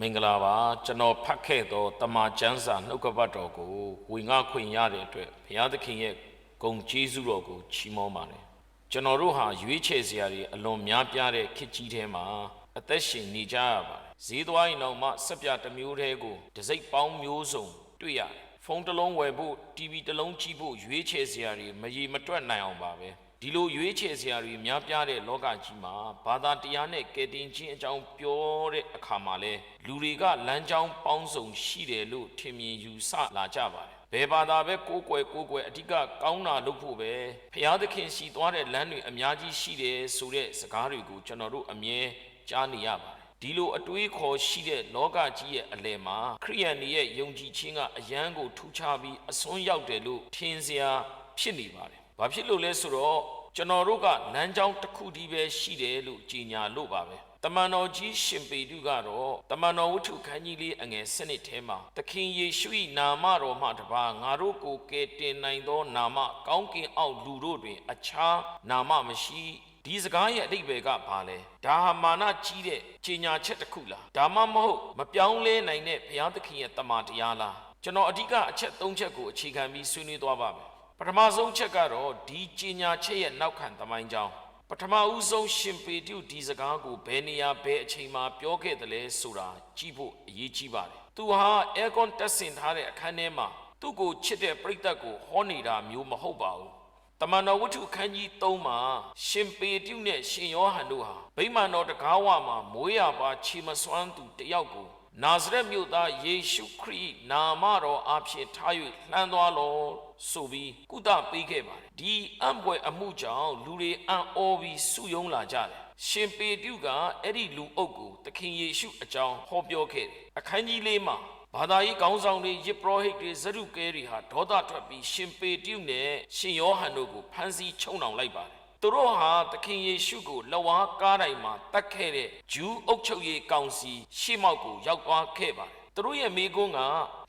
မင်္ဂလာပါကျွန်တော်ဖတ်ခဲ့သောတမန်ကျမ်းစာနှုတ်ကပတ်တော်ကိုဝေငှခွင့်ရတဲ့အတွက်ဘုရားသခင်ရဲ့ဂုဏ်ကျေးဇူးတော်ကိုချီးမွမ်းပါတယ်ကျွန်တော်တို့ဟာရွေးချယ်စရာတွေအလွန်များပြားတဲ့ခေတ်ကြီးထဲမှာအသက်ရှင်နေကြရပါတယ်ဈေးသွားရင်တော့မှစက်ပြတစ်မျိုးတည်းကိုတစ်စိတ်ပေါင်းမျိုးစုံတွေ့ရတယ်ဖုန်းတစ်လုံးဝယ်ဖို့ TV တစ်လုံးကြည့်ဖို့ရွေးချယ်စရာတွေမရေမတွက်နိုင်အောင်ပါပဲ ဒီလိုရွေးချယ်စရာတွေများပြားတဲ့လောကကြီးမှာဘာသာတရားနဲ့ကယ်တင်ခြင်းအကြောင်းပြောတဲ့အခါမှာလဲလူတွေကလမ်းကြောင်းပေါင်းစုံရှိတယ်လို့ထင်မြင်ယူဆလာကြပါတယ်ဘယ်ဘာသာပဲကိုးကွယ်ကိုးကွယ်အဓိကကောင်းတာလုပ်ဖို့ပဲဖျားသခင်ရှိသွားတဲ့လမ်းတွေအများကြီးရှိတယ်ဆိုတဲ့စကားတွေကိုကျွန်တော်တို့အမြဲကြားနေရပါတယ်ဒီလိုအတွေးခေါ်ရှိတဲ့လောကကြီးရဲ့အလယ်မှာခရိယန်တွေရဲ့ယုံကြည်ခြင်းကအယံကိုထူးခြားပြီးအစွန်းရောက်တယ်လို့ထင်စရာဖြစ်နေပါတယ်။ ဘာဖြစ်လို့လဲဆိုတော့ကျွန်တော်တို့ကလမ်းကြောင်းတစ်ခုတည်းပဲရှိတယ်လို့ကြေညာလို့ပါပဲ။တမန်တော်ကြီးရှင်ပေတုကတော့တမန်တော်ဝတ္ထုခန်းကြီးလေးအငယ်စနစ်ထဲမှာသခင်ယေရှု၏နာမတော်မှတပါငါတို့ကိုကယ်တင်နိုင်သော နာမကောင်းကင်အောက်လူတို့တွင် အခြားနာမမရှိဒီစကားရဲ့အတိတ်ပဲကဘာလဲဒါဟာမာနကြီးတဲ့ကြီးညာချက်တစ်ခုလားဒါမှမဟုတ်မပြောင်းလဲနိုင်တဲ့ဘုရားသခင်ရဲ့တမန်တရားလားကျွန်တော်အဓိကအချက်၃ချက်ကိုအခြေခံပြီးဆွေးနွေးသွားပါမယ် ပထမဆုံးချက်ကတော့ဒီကြီးညာချက်ရဲ့နောက်ခံသမိုင်းကြောင်းပထမဦးဆုံးရှင်ပေတုဒီစကားကိုဘယ်နေရာဘယ်အချိန်မှာပြောခဲ့တယ်လဲဆိုတာကြည့်ဖို့အရေးကြီးပါတယ်သူဟာအဲကွန်တက်ဆင်ထားတဲ့အခန်းထဲမှာသူ့ကိုချစ်တဲ့ပရိသတ်ကိုဟောနေတာမျိုးမဟုတ်ပါဘူးတမန်တော်ဝတ္ထုခန်းကြီး3မှာရှင်ပေတုနဲ့ရှင်ယောဟန်တို့ဟာဗိမာန်တော်တကားဝမှာမိုးရပါချီမစွမ်းသူတယောက်ကို နာဇရက်မြို့သားယေရှုခရစ်နာမတော်အဖြစ်ထား၍လှမ်းသွားလောဆိုပြီးကုသပေးခဲ့ပါတယ်ဒီအံ့ဘွယ်အမှုကြောင့်လူတွေအံ့ဩပြီးစုယုံလာကြတယ်ရှင်ပေတုကအဲ့ဒီလူအုပ်ကိုသခင်ယေရှုအကြောင်းဟောပြောခဲ့တယ်အခန်းကြီးလေးမှာဘာသာရေးခေါင်းဆောင်တွေယစ်ပရောဟိတ်တွေဇရုကဲတွေဟာဒေါသထွက်ပြီးရှင်ပေတုနဲ့ရှင်ယောဟန်တို့ကိုဖမ်းဆီးချုံနှောင်လိုက်ပါတယ် သူတို့ဟာသခင်ယေရှုကိုလဝါကားတိုင်းမှာတတ်ခဲ့တဲ့ဂျူးအုပ်ချုပ်ရေးကောင်စီရှေ့မောက်ကိုရောက်သွားခဲ့ပါတယ်သူတို့ရဲ့မိကုန်းက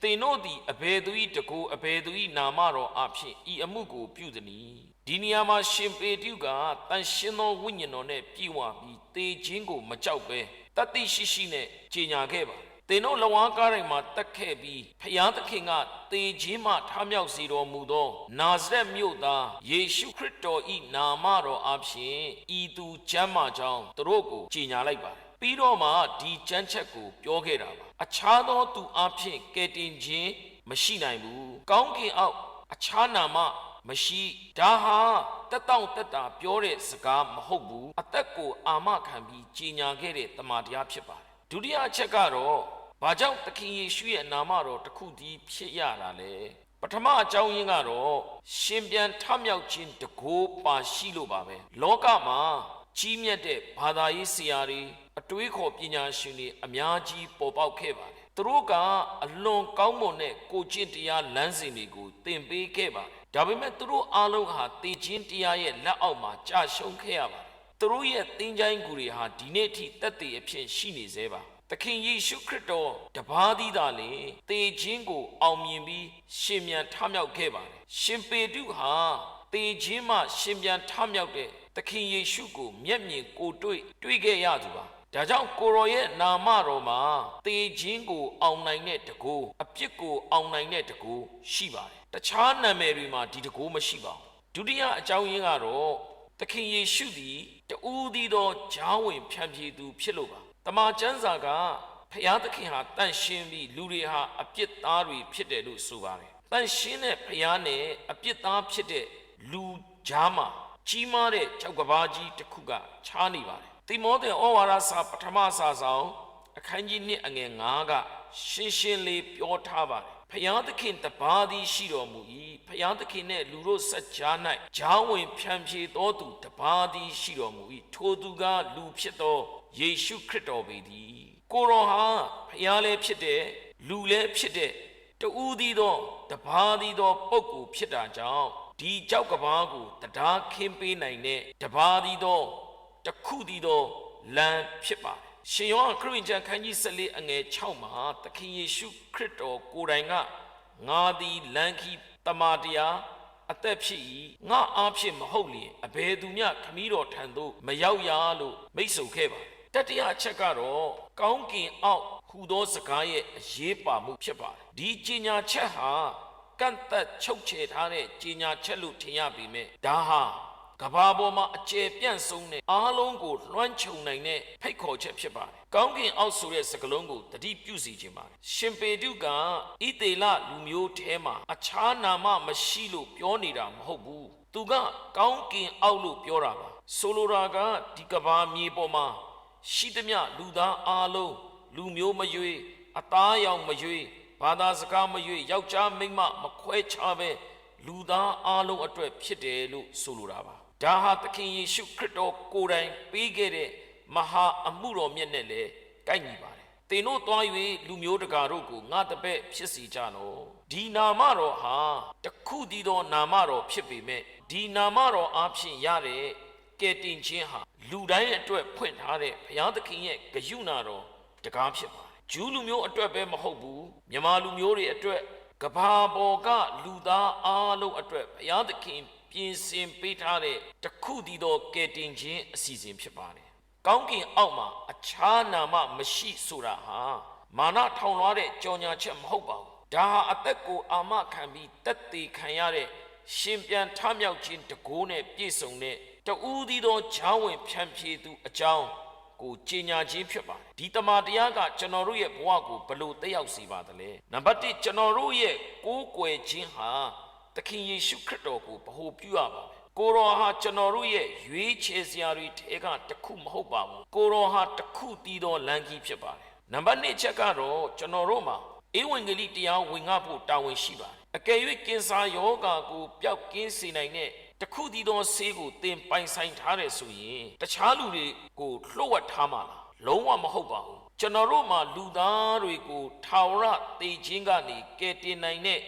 သင်တို့သည်အဘယ်သူ၏တကူအဘယ်သူ၏နာမတော်အဖြစ်ဤအမှုကိုပြုသည်။ဒီနေရာမှာရှင်ပေတုကတန်ရှင်သောဝိညာဉ်တော်နဲ့ပြည့်ဝပြီးတေခြင်းကိုမကြောက်ပဲတတ်သိရှိရှိနဲ့ကြေညာခဲ့ပါ သင်တို့လဝါကားတိုင်းမှာတက်ခဲ့ပြီးဖျားသခင်ကတေခြင်းမှထမြောက်စေတော်မူသော နာဇရက်မြို့သားယေရှုခရစ်တော်၏နာမတော်အဖြစ်ဤသူကျမ်းမာကြောင်းသူတို့ကိုကြေညာလိုက်ပါတယ်ပြီးတော့မှဒီကြမ်းချက်ကိုပြောခဲ့တာပါအခြားသောသူအဖြစ်ကယ်တင်ခြင်းမရှိနိုင်ဘူးကောင်းကင်အောက်အခြားနာမမရှိဒါဟာတက်တောင့်တက်တာပြောတဲ့စကားမဟုတ်ဘူးအသက်ကိုအာမခံပြီးကြီးညာခဲ့တဲ့တမန်တရားဖြစ်ပါတယ်ဒုတိယအချက်ကတော့ ဘာကြောင့်သခင်ယေရှုရဲ့နာမတော်တစ်ခုတည်းဖြစ်ရတာလဲပထမအကြောင်းရင်းကတော့ရှင်ပြန်ထမြောက်ခြင်းတကိုးပါရှိလို့ပါပဲလောကမှာကြီးမြတ်တဲ့ဘာသာရေးဆရာတွေအတွေးခေါ်ပညာရှင်တွေအများကြီးပေါ်ပေါက်ခဲ့ပါတယ်သူတို့ကအလွန်ကောင်းမွန်တဲ့ကိုကျင့်တရားလမ်းစဉ်တွေကိုသင်ပေးခဲ့ပါတယ်ဒါပေမဲ့သူတို့အားလုံးဟာတည်ခြင်းတရားရဲ့လက်အောက်မှာကြာရှုံးခဲ့ရပါတယ်သူတို့ရဲ့သင်္ချိုင်းကူတွေဟာဒီနေ့ထိတက်တည်အဖြစ်ရှိနေသေးပါ သခင်ယေရှုခရစ်တော်တပါးသီးသာလင်တေခြင်းကို အောင်မြင်ပြီး ရှင်မြန်ထမြောက်ခဲ့ပါတယ်ရှင်ပေတုဟာတေခြင်းမှ ရှင်ပြန်ထမြောက်တဲ့သခင်ယေရှုကိုမျက်မြင်ကိုတွေ့တွေ့ခဲ့ရသူပါဒါကြောင့်ကိုရောရဲ့နာမတော်မှာတေခြင်းကို အောင်နိုင်တဲ့တကူအပြစ်ကို အောင်နိုင်တဲ့တကူရှိပါတယ်တခြားနာမည်တွေမှာဒီတကူမရှိပါဘူးဒုတိယအကြောင်းရင်းကတော့သခင်ယေရှုသည်တူးသီးသောဂျားဝင်ဖြန့်ဖြေသူဖြစ်လို့ပါ တမန်ကျမ်းစာကဖျားသခင်ဟာတန့်ရှင်းပြီးလူတွေဟာအပြစ်သားတွေဖြစ်တယ်လို့ဆိုပါတယ်တန့်ရှင်းတဲ့ဖျားနဲ့အပြစ်သားဖြစ်တဲ့လူကြားမှာကြီးမားတဲ့ကြောက်ကဘာကြီးတစ်ခုကခြားနေပါတယ်တိမောသေဩဝါဒစာပထမစာဆောင်အခန်းကြီး1အငယ်9ကရှင်းရှင်းလေးပြောထားပါတယ် ဖျားသခင်တပါးသည်ရှိတော်မူ၏ဖျားသခင်နှင့်လူတို့ဆက်ကြား၌ဂျားဝင်ဖြန့်ဖြေသောသူတပါးသည်ရှိတော်မူ၏ထိုသူကလူဖြစ်သောယေရှုခရစ်တော်ပေသည်ကိုရောဟာဖျားလည်းဖြစ်တဲ့လူလည်းဖြစ်တဲ့တူးသည်သောတပါးသည်သောပုဂ္ဂိုလ်ဖြစ်တာကြောင့်ဒီကြောက်ကဘာကိုတရားခင်းပေးနိုင်တဲ့တပါးသည်သောတခုသည်သောလမ်းဖြစ်ပါတယ် ရှင်ယောဟန်ခရစ်ဝင်ကျမ်းခန်းကြီး14အငယ်6မှာသခင်ယေရှုခရစ်တော်ကိုယ်တိုင်ကငါသည်လမ်းခီတမာတရားအသက်ဖြစ်၏ငါအားဖြင့်မဟုတ်လျင်အဘယ်သူမျှခမည်းတော်ထံသို့မရောက်ရလို့မိတ်ဆုပ်ခဲ့ပါတတိယအချက်ကတော့ကောင်းကင်အောက်ဟူသောစကားရဲ့အရေးပါမှုဖြစ်ပါတယ်ဒီကြီးညာချက်ဟာကန့်သက်ချုပ်ချယ်ထားတဲ့ကြီးညာချက်လို့ထင်ရပေမဲ့ဒါဟာ ကဘာပေါ်မှာအကျယ်ပြန့်ဆုံးတဲ့အားလုံးကိုလွှမ်းခြုံနိုင်တဲ့ဖိတ်ခေါ်ချက်ဖြစ်ပါတယ်။ကောင်းကင်အောက်ဆိုတဲ့စကားလုံးကိုတတိပြုစီခြင်းပါတယ်။ရှင်ပေတုကဣသေလလူမျိုးထဲမှာအခြားနာမမရှိလို့ပြောနေတာမဟုတ်ဘူး။သူကကောင်းကင်အောက်လို့ပြောတာပါ။ဆိုလိုတာကဒီကဘာမြေပေါ်မှာရှိသမျှလူသားအားလုံးလူမျိုးမရွေးအသားအရောင်မရွေးဘာသာစကားမရွေးယောက်ျားမိန်းမမခွဲခြားပဲလူသားအားလုံးအတွက်ဖြစ်တယ်လို့ဆိုလိုတာပါ ဒါဟာသခင်ယေရှုခရစ်တော်ကိုယ်တိုင်ပေးခဲ့တဲ့မဟာအမှုတော်မြတ်နဲ့လည်းကိုက်ညီပါတယ်သင်တို့သွား၍လူမျိုးတကာတို့ကိုငါတပည့်ဖြစ်စီကြလော့ဒီနာမတော်ဟာတခုတည်းသောနာမတော်ဖြစ်ပေမဲ့ဒီနာမတော်အားဖြင့်ရတဲ့ကယ်တင်ခြင်းဟာလူတိုင်းအတွက်ဖွင့်ထားတဲ့ဘုရားသခင်ရဲ့ဂရုဏာတော်တကားဖြစ်ပါတယ်ဂျူးလူမျိုးအတွက်ပဲမဟုတ်ဘူးမြန်မာလူမျိုးတွေအတွက်ကဘာပေါ်ကလူသားအားလုံးအတွက်ဘုရားသခင် ပြင်ဆင်ပေးထားတဲ့တခုတည်းသောကယ်တင်ခြင်းအစီအစဉ်ဖြစ်ပါတယ်ကောင်းကင်အောက်မှာအခြားနာမမရှိဆိုတာဟာမာနထောင်လွှားတဲ့ကြော်ညာချက်မဟုတ်ပါဘူးဒါဟာအသက်ကိုအာမခံပြီးတက်သေးခံရတဲ့ရှင်ပြန်ထမြောက်ခြင်းတကိုးနဲ့ပြည့်စုံတဲ့တူးသီးသောဂျောင်းဝင်ဖြန့်ဖြေသူအကြောင်းကိုကြီးညာခြင်းဖြစ်ပါတယ်ဒီတမန်တရားကကျွန်တော်တို့ရဲ့ဘဝကိုဘလို့တက်ရောက်စေပါသလဲနံပါတ်1ကျွန်တော်တို့ရဲ့ကိုးကွယ်ခြင်းဟာ သခင်ယေရှုခရစ်တော်ကိုဗဟိုပြုရပါမယ်ကိုရောဟာကျွန်တော်တို့ရဲ့ရွေးချယ်စရာတွေထဲကတစ်ခုမဟုတ်ပါဘူးကိုရောဟာတစ်ခုတည်သောလမ်းကြီးဖြစ်ပါတယ်နံပါတ်2ချက်ကတော့ကျွန်တော်တို့မှာဧဝံဂေလိတရားဝင်ငါဖို့တာဝန်ရှိပါတယ်အကယ်၍ကင်ဆာယောဂါကိုပျောက်ကင်းစေနိုင်တဲ့တခုတည်သောဆေးကိုသင်ပိုင်ဆိုင်ထားတယ်ဆိုရင်တခြားလူတွေကိုလှုပ်ဝက်ထားမှာလားလုံးဝမဟုတ်ပါဘူးကျွန်တော်တို့မှာလူသားတွေကိုထာဝရသေခြင်းကနေကယ်တင်နိုင်တဲ့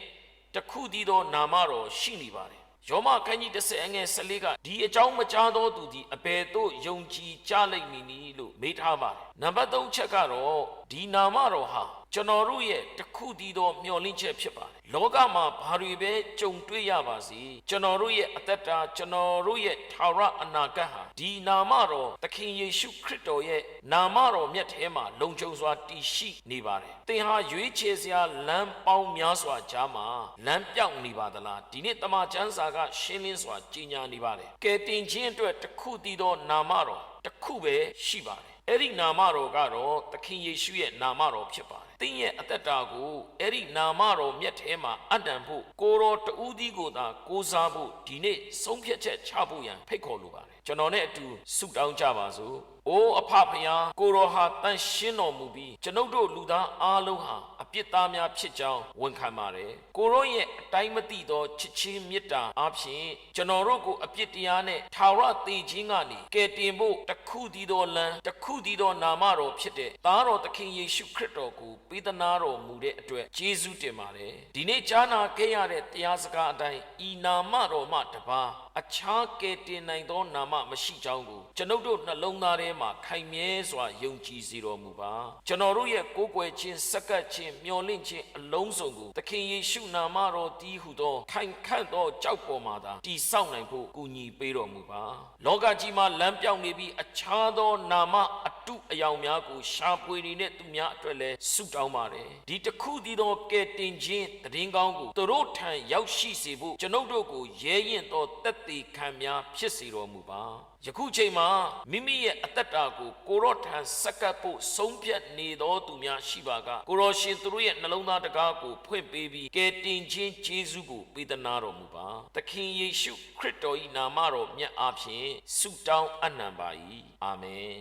တခုတည်သောနာမတော်ရှိနေပါတယ်ယောမခန်းကြီး30အငယ်14ကဒီအကြောင်းမကြားသောသူသည်အဘယ်သို့ယုံကြည်ကြလိမ့်မည်နည်းလို့မေးထားပါတယ်နံပါတ်3ချက်ကတော့ဒီနာမတော်ဟာ ကျွန်တော်တို့ရဲ့တခုတည်သောမျှော်လင့်ချက်ဖြစ်ပါတယ်လောကမှာဘာတွေပဲကြုံတွေ့ရပါစေကျွန်တော်တို့ရဲ့အသက်တာကျွန်တော်တို့ရဲ့ထာဝရအနာဂတ်ဟာဒီနာမတော်သခင်ယေရှုခရစ်တော်ရဲ့နာမတော်မြတ်ထဲမှာလုံခြုံစွာတည်ရှိနေပါတယ်သင်ဟာရွေးချယ်စရာလမ်းပေါင်းများစွာကြားမှာလမ်းပြောင်းနေပါသလားဒီနေ့တမန်ကျမ်းစာကရှင်းလင်းစွာကြီးညာနေပါတယ်ကဲတင်ခြင်းအတွက်တခုတည်သောနာမတော်တခုပဲရှိပါတယ်အဲ့ဒီနာမတော်ကတော့သခင်ယေရှုရဲ့နာမတော်ဖြစ်ပါတယ်။ သင်ရဲ့အသက်တာကိုအဲ့ဒီနာမတော်မြတ်ထဲမှာအတန်ဖို့ကိုတော်တူးသီးကိုသာကိုးစားဖို့ဒီနေ့ဆုံးဖြတ်ချက်ချဖို့ရန်ဖိတ်ခေါ်လိုပါတယ်။ကျွန်တော်နဲ့အတူဆုတောင်းကြပါစို့။ အိုးအဖဖယားကိုတော်ဟာတန်ရှင်းတော်မူပြီးကျွန်ုပ်တို့လူသားအားလုံးဟာအပြစ်သားများဖြစ်ကြောင်းဝန်ခံပါတယ်။ကိုရောရဲ့အတိုင်းမသိသောချစ်ချင်းမေတ္တာအားဖြင့်ကျွန်တော်တို့ကိုအပြစ်တရားနဲ့ထာဝရသေခြင်းကနေကယ်တင်ဖို့တခုတည်းသောလမ်းတခုတည်းသောနာမတော်ဖြစ်တဲ့သားတော်သခင်ယေရှုခရစ်တော်ကိုပေးသနာတော်မူတဲ့အတွက်ယေရှုတင်ပါတယ်။ဒီနေ့ကြားနာခဲ့ရတဲ့တရားစကားအတိုင်းဤနာမတော်မှတပါးအခြားကယ်တင်နိုင်သောနာမမရှိကြောင်းကိုကျွန်ုပ်တို့နှလုံးသားထဲမှာခိုင်မြဲစွာယုံကြည်စေတော်မူပါကျွန်တော်တို့ရဲ့ကိုးကွယ်ခြင်းစက္ကပ်ခြင်းမျှော်လင့်ခြင်းအလုံးစုံကိုသခင်ယေရှုနာမတော်တည်ဟုသောခိုင်ခန့်သောကြောက်ပေါ်မှာသာတည်ဆောက်နိုင်ဖို့ကူညီပေးတော်မူပါလောကကြီးမှာလမ်းပြောင်းနေပြီးအခြားသောနာမအတုအယောင်များကိုရှာဖွေနေတဲ့သူများအတွက်လည်းဆုတောင်းပါတယ်ဒီတစ်ခုတည်းသောကယ်တင်ခြင်းတည်င်းကောင်းကိုသူတို့ထံရောက်ရှိစေဖို့ကျွန်ုပ်တို့ကိုရဲရင်သောတက်သေးခံများဖြစ်စေတော်မူပါယခုချိန်မှာမိမိရဲ့အသက်တာကိုကိုရော့ထံစက္ကပ်ဖို့ဆုံးဖြတ်နေသောသူများရှိပါကကိုရောရှင်သူတို့ရဲ့နှလုံးသားတကားကိုဖွင့်ပေးပြီးကယ်တင်ခြင်းကျေးဇူးကိုပေးသနာတော်မူပါသခင်ယေရှုခရစ်တော်၏နာမတော်မြတ်အားဖြင့်ဆုတောင်းအပ်နံပါ၏အာမင်